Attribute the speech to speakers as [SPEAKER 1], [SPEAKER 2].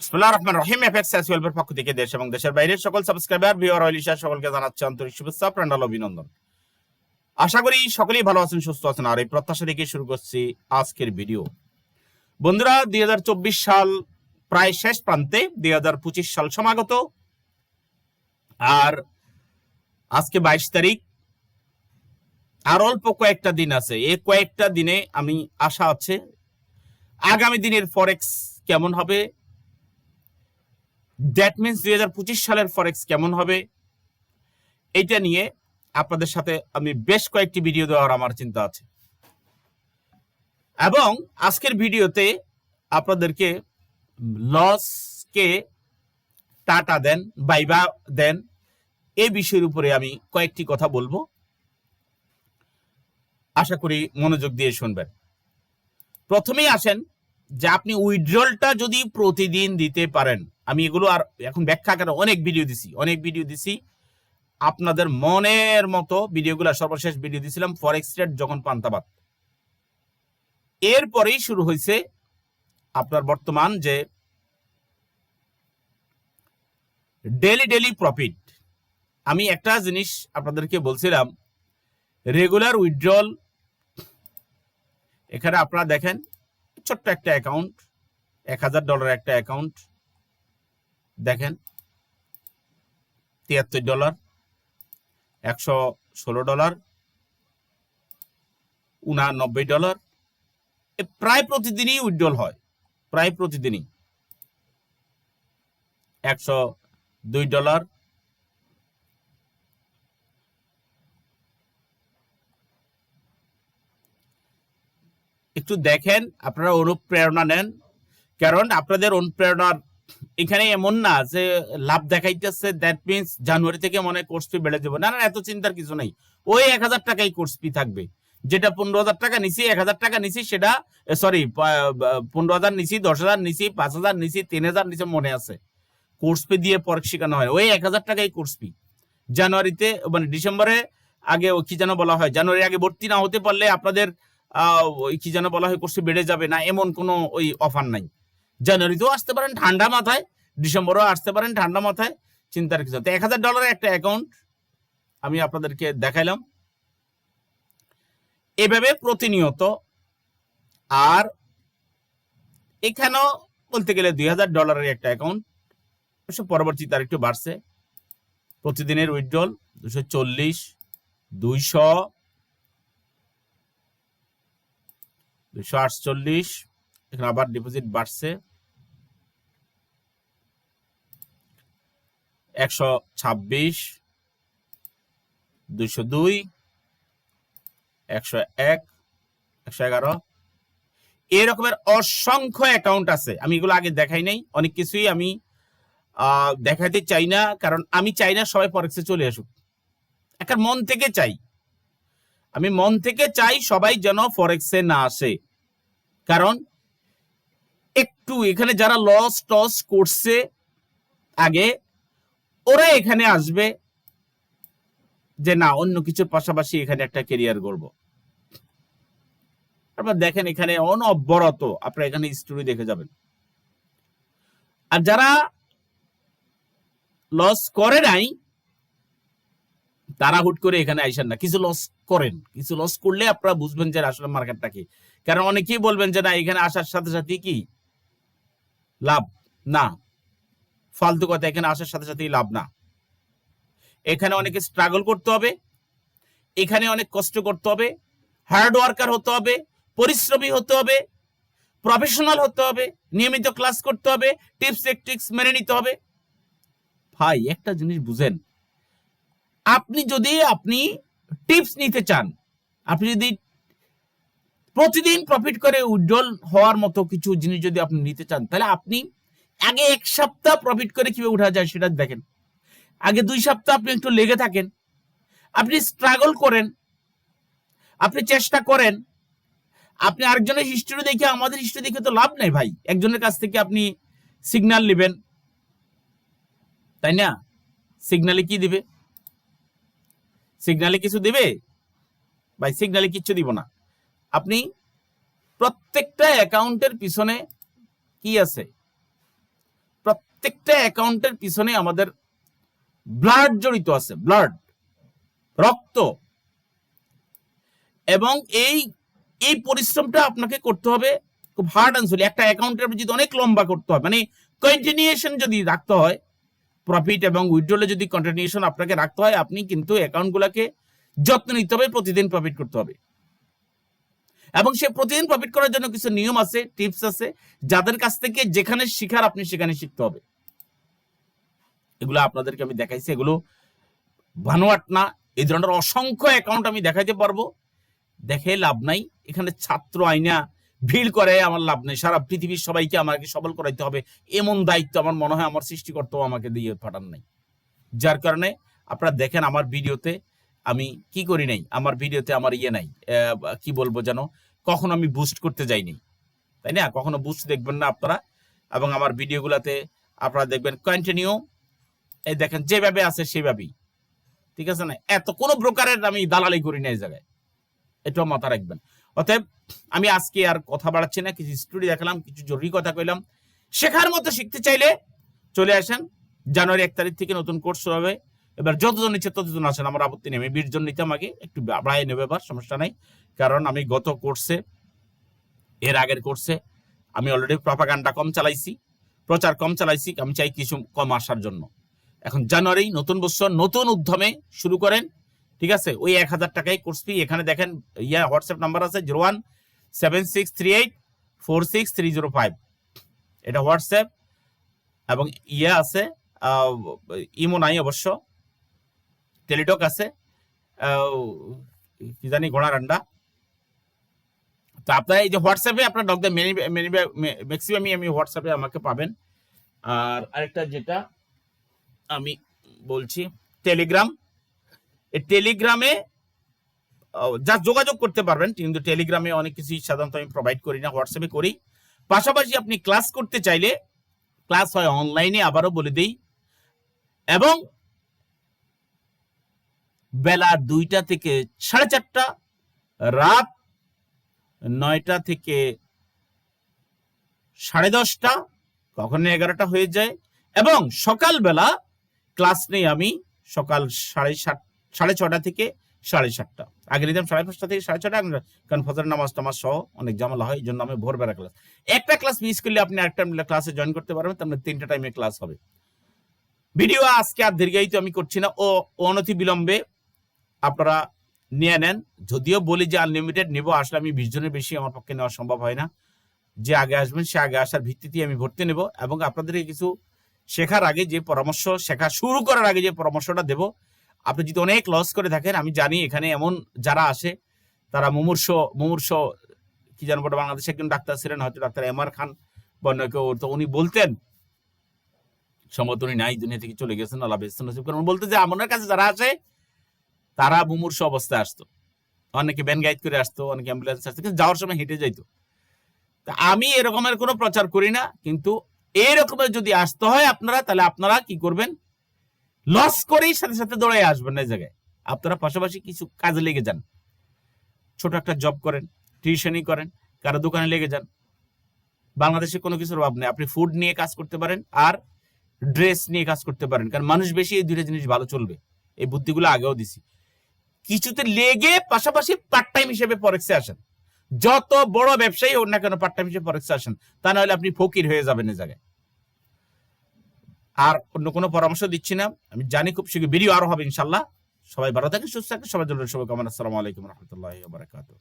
[SPEAKER 1] বিসমিল্লাহির রহমানির রহিম। এফএক্স এসওয়েলবের পক্ষ থেকে দেশ এবং দেশের বাইরের সকল সাবস্ক্রাইবার ভিউয়ার অলিশা সকলকে জানাচ্ছি আন্তরিক শুভেচ্ছা অভিনন্দন। আশা করি সকলেই ভালো আছেন, সুস্থ আছেন, আর এই প্রত্যাশা শুরু করছি আজকের ভিডিও বন্ধুরা, দুই সাল প্রায় শেষ প্রান্তে দুই সাল সমাগত। আর আজকে বাইশ তারিখ। আর অল্প কয়েকটা দিন আছে। এই কয়েকটা দিনে আমি আশা আছে, আগামী দিনের ফরেক্স কেমন হবে দ্যাট মিনস দুই হাজার পঁচিশ সালের ফরেক্স কেমন হবে? এইটা নিয়ে আপনাদের সাথে আমি বেশ কয়েকটি ভিডিও দেওয়ার আমার চিন্তা আছে। এবং আজকের ভিডিওতে আপনাদেরকে লসকে টাটা দেন বাইবা দেন, এ বিষয়ের উপরে আমি কয়েকটি কথা বলব। আশা করি মনোযোগ দিয়ে শুনবেন। প্রথমেই আসেন যে আপনি উইথড্রলটা যদি প্রতিদিন দিতে পারেন আমি এগুলো আর এখন ব্যাখ্যা করে অনেক ভিডিও দিছি, অনেক ভিডিও দিছি। আপনাদের মনের মতো ভিডিওগুলো সর্বশেষ ভিডিও দিছিলাম ফরেক্স রেট যখন পান্তাবাদ। এরপরেই শুরু হয়েছে আপনার বর্তমান যে ডেলি ডেলি প্রফিট আমি একটা জিনিস আপনাদেরকে বলছিলাম রেগুলার উইথড্রল এখানে আপনারা দেখেন, ছোট্ট একটা অ্যাকাউন্ট এক হাজার ডলার একটা অ্যাকাউন্ট দেখেন, তিয়াত্তর ডলার, একশো ষোলো ডলার, উনানব্বই ডলার। প্রায় প্রতিদিনই উইথড্রল হয়, প্রায় প্রতিদিনই। একশো দুই ডলার, একটু দেখেন, আপনারা অনুপ্রেরণা নেন। কারণ আপনাদের অনুপ্রেরণার এখানে এমন না যে লাভ দেখাইতেছে দ্যাট মিনস জানুয়ারি থেকে মনে কোর্স ফি বেড়ে যাবে। না না এত চিন্তার কিছু নেই। ওই এক হাজার টাকাই কোর্স ফি থাকবে। যেটা পনেরো হাজার টাকা নিছি, এক হাজার টাকা নিছি, সেটা সরি পনেরো হাজার নিছি, দশ হাজার নিছি, পাঁচ হাজার নিছি, তিন হাজার নিচে মনে আছে। কোর্স ফি দিয়ে পরে শেখানো হয়। ওই এক হাজার টাকাই কোর্স ফি জানুয়ারিতে মানে ডিসেম্বরে, আগে কি যেন বলা হয়, জানুয়ারি আগে ভর্তি না হতে পারলে আপনাদের কি যেন বলা হয় কোর্স ফি বেড়ে যাবে না, এমন কোনো ওই অফার নাই। জানুয়ারিতেও আসতে পারেন, ঠান্ডা মাথায়, ডিসেম্বরেও আসতে পারেন, ঠান্ডা মাথায়, চিন্তার কিছু এক হাজার ডলারের একটা অ্যাকাউন্ট আমি আপনাদেরকে দেখাইলাম। এভাবে প্রতিনিয়ত আর এখানেও বলতে গেলে দুই হাজার ডলারের একটা অ্যাকাউন্ট অবশ্য পরবর্তীতে আর একটু বাড়ছে। প্রতিদিনের উইথড্রল দুশো চল্লিশ, দুইশো দুশো আটচল্লিশ, এখানে আবার ডিপোজিট বাড়ছে। একশো ছাব্বিশ, দুইশো দুই, একশো এক, একশো এগারো। এরকমের অসংখ্য অ্যাকাউন্ট আছে। আমি এগুলো আগে দেখাই নাই। অনেক কিছুই আমি দেখাতে চাই না, কারণ আমি চাই না সবাই ফরেক্সে চলে আসুক। একটা মন থেকে চাই। আমি মন থেকে চাই সবাই যেন ফরেক্সে না আসে। কারণ একটু এখানে যারা লস টস করছে, আগে ওরা এখানে আসবে যে না, অন্য কিছুর পাশাপাশি এখানে একটা কেরিয়ার গড়ব। আপনার দেখেন এখানে অনবরত আপনারা এখানে স্টোরি দেখে যাবেন। আর যারা লস করে নাই, তারা হুট করে এখানে আইসেন না। কিছু লস করেন। কিছু লস করলে আপনারা বুঝবেন যে আসলে মার্কেটটা কি। কারণ অনেকেই বলবেন যে না, এখানে আসার সাথে সাথে কি? লাভ। না। ফালতু কথা, এখানে আসার সাথে সাথেই লাভ না। এখানে অনেকে স্ট্রাগল করতে হবে, এখানে অনেক কষ্ট করতে হবে হার্ড ওয়ার্কার হতে হবে, পরিশ্রমী হতে হবে প্রফেশনাল হতে হবে, নিয়মিত ক্লাস করতে হবে টিপস টেকটিক্স মেনে নিতে হবে। ভাই, একটা জিনিস বুঝেন, আপনি যদি, আপনি টিপস নিতে চান, আপনি যদি প্রতিদিন প্রফিট করে উজ্জ্বল হওয়ার মতো কিছু জিনিস যদি আপনি নিতে চান, তাহলে আপনি আগে এক সপ্তাহ প্রফিট করে কীভাবে উঠা যায় সেটা দেখেন। আগে দুই সপ্তাহ আপনি একটু লেগে থাকেন। আপনি স্ট্রাগল করেন। আপনি চেষ্টা করেন। আপনি আরেকজনের হিস্ট্রি দেখে, আমাদের হিস্ট্রি দেখে তো লাভ নাই ভাই। একজনের কাছ থেকে আপনি সিগন্যাল নেবেন। তাই না? সিগনালে কি দিবে? সিগনালে কিছু দিবে? ভাই সিগনালে কিচ্ছু দিব না। আপনি প্রত্যেকটা অ্যাকাউন্টের পিছনে কি আছে? প্রত্যেকটা অ্যাকাউন্টের পিছনে আমাদের ব্লাড জড়িত আছে, ব্লাড, রক্ত। এবং এই এই পরিশ্রমটা আপনাকে করতে হবে খুব হার্ড অ্যান্ড একটা অ্যাকাউন্টের যদি অনেক লম্বা করতে হয় মানে কন্টিনিউশন যদি রাখতে হয় প্রফিট এবং উইথড্রলে যদি কন্টিনিউশন আপনাকে রাখতে হয়, আপনি কিন্তু অ্যাকাউন্টগুলোকে যত্ন নিতে হবে, প্রতিদিন প্রফিট করতে হবে। এবং সে প্রতিদিন প্রফিট করার জন্য কিছু নিয়ম আছে টিপস আছে, যাদের কাছ থেকে যেখানে শিখার আপনি সেখানে শিখতে হবে। এগুলো আপনাদেরকে আমি দেখাইছি, এগুলো ভানুয়াট না এই ধরনের অসংখ্য অ্যাকাউন্ট আমি দেখাইতে পারব। দেখে লাভ নাই। এখানে ছাত্র আইনা ভিড় করে, আমার লাভ নেই। সারা পৃথিবীর সবাইকে আমাকে সবল করাইতে হবে। এমন দায়িত্ব আমার মনে হয় আমার সৃষ্টিকর্তাও আমাকে দিয়ে পাঠান নাই। যার কারণে আপনারা দেখেন আমার ভিডিওতে আমি কি করি নাই, আমার ভিডিওতে আমার ইয়ে নাই। কি বলব যেন, কখনো আমি বুস্ট করতে যাইনি তাই না? কখনো বুস্ট দেখবেন না আপনারা। এবং আমার ভিডিওগুলোতে আপনারা দেখবেন কন্টিনিউ এই দেখেন, যেভাবে আছে সেভাবেই। ঠিক আছে না? এত কোনো ব্রোকারের আমি দালালি করি না এই জায়গায়। এটাও মাথা রাখবেন। অতএব, আমি আজকে আর কথা বাড়াচ্ছি না, কিছু স্টোরি দেখালাম, কিছু জরুরি কথা কইলাম। শেখার মতো শিখতে চাইলে চলে আসেন। জানুয়ারি এক তারিখ থেকে নতুন কোর্স হবে। এবার যতজন নিচ্ছে ততজন আসেন। আমার আপত্তি নেই। আমি বিশ জন নিতাম আগে। একটু বাড়াই নেবে এবার, সমস্যা নাই। কারণ আমি গত কোর্সে এর আগের কোর্সে আমি অলরেডি প্রপাগান্ডা কম চালাইছি। প্রচার কম চালাইছি। আমি চাই কিছু কম আসার জন্য। এখন জানুয়ারি, নতুন বছর, নতুন উদ্যমে শুরু করেন, ঠিক আছে? ওই এক হাজার টাকাই কোর্স ফি এখানে দেখেন, ইয়া হোয়াটসঅ্যাপ নাম্বার আছে zero one seven six three eight four six three zero five. এটা হোয়াটসঅ্যাপ এবং ইয়া আছে ইমো নাই অবশ্য টেলিটক আছে কি জানি ঘোড়া রান্ডা তো আপনার এই যে হোয়াটসঅ্যাপে আপনার ডক্টর ম্যাক্সিমামই আমি হোয়াটসঅ্যাপে আমাকে পাবেন। আর আরেকটা যেটা আমি বলছি টেলিগ্রাম এই টেলিগ্রামে যা যোগাযোগ করতে পারবেন, কিন্তু টেলিগ্রামে অনেক কিছুই সাধারণত আমি প্রোভাইড করি না হোয়াটসঅ্যাপে করি। পাশাপাশি আপনি ক্লাস করতে চাইলে ক্লাস হয় অনলাইনে আবারও বলে দেই। এবং বেলা দুইটা থেকে সাড়ে চারটা, রাত নয়টা থেকে সাড়ে দশটা কখনো এগারোটা হয়ে যায়। এবং সকালবেলা ক্লাস নেই আমি সকাল সাড়ে সাত, সাড়ে ছটা থেকে সাড়ে সাতটা। আগে নিতাম সাড়ে পাঁচটা থেকে সাড়ে ছটা কারণ ফজর নামাজ টামাজ সহ অনেক ঝামেলা হয় এই জন্য আমি ভোরবেলা ক্লাস একটা ক্লাস মিস করলে আপনি একটা ক্লাসে জয়েন করতে পারবেন তার তিনটা টাইমে ক্লাস হবে। ভিডিও আজকে আর দীর্ঘায়িত আমি করছি না, ও, অনতি বিলম্বে আপনারা নিয়ে নেন। যদিও বলি যে আনলিমিটেড নেব, আসলে আমি বিশ জনের বেশি আমার পক্ষে নেওয়া সম্ভব হয় না। যে আগে আসবেন, সে আগে আসার ভিত্তিতে আমি ভর্তি নেব এবং আপনাদেরকে কিছু শেখার আগে যে পরামর্শ, শেখা শুরু করার আগে যে পরামর্শটা দেব, আপনি যদি অনেক লস করে থাকেন, আমি জানি এখানে এমন যারা আসে, তারা মুমূর্ষ মুমূর্ষ, কি জানব বাংলাদেশে একজন ডাক্তার ছিলেন, হয়তো ডাক্তার এম আর খান, বা কেউ, তো উনি বলতেন, সম্ভবত উনি নাই, দুনিয়া থেকে চলে গেছেন, আল্লাহ বেহস্ত নসিব করুন। বলতে যে আমার কাছে যারা আসে, তারা মুমূর্ষ অবস্থায় আসতো। অনেকে ভ্যান গাইড করে আসতো, অনেকে অ্যাম্বুলেন্স আসতো, কিন্তু যাওয়ার সময় হেঁটে যাইতো। তা আমি এরকমের কোনো প্রচার করি না, কিন্তু এরকমের যদি আসতে হয় আপনারা, তাহলে আপনারা কি করবেন? লস করেই সাথে সাথে দৌড়াই আসবেন না জায়গায়। আপনারা পাশাপাশি কিছু কাজে লেগে যান। ছোট একটা জব করেন টিউশনই করেন, কারও দোকানে লেগে যান। বাংলাদেশে কোনো কিছুর অভাব নেই। আপনি ফুড নিয়ে কাজ করতে পারেন আর ড্রেস নিয়ে কাজ করতে পারেন। কারণ মানুষ বেশি এই দুইটা জিনিস ভালো চলবে। এই বুদ্ধিগুলো আগেও দিছি। কিছুতে লেগে পাশাপাশি পার্ট টাইম হিসেবে পরেক্সে আসেন। যত বড় ব্যবসায়ী হোক না কেন পার্ট টাইম হিসেবে পরীক্ষা আসেন, তা নাহলে আপনি ফকির হয়ে যাবেন এই জায়গায়। আর অন্য কোনো পরামর্শ দিচ্ছি না। আমি জানি খুব শীঘ্র ভিডিও আরও হবে ইনশাল্লাহ সবাই ভালো থাকে সুস্থ থাকে সবাই জন্য শুভকামনা। আসসালামু আলাইকুম রহমতুল্লাহ বারাকাতুহ।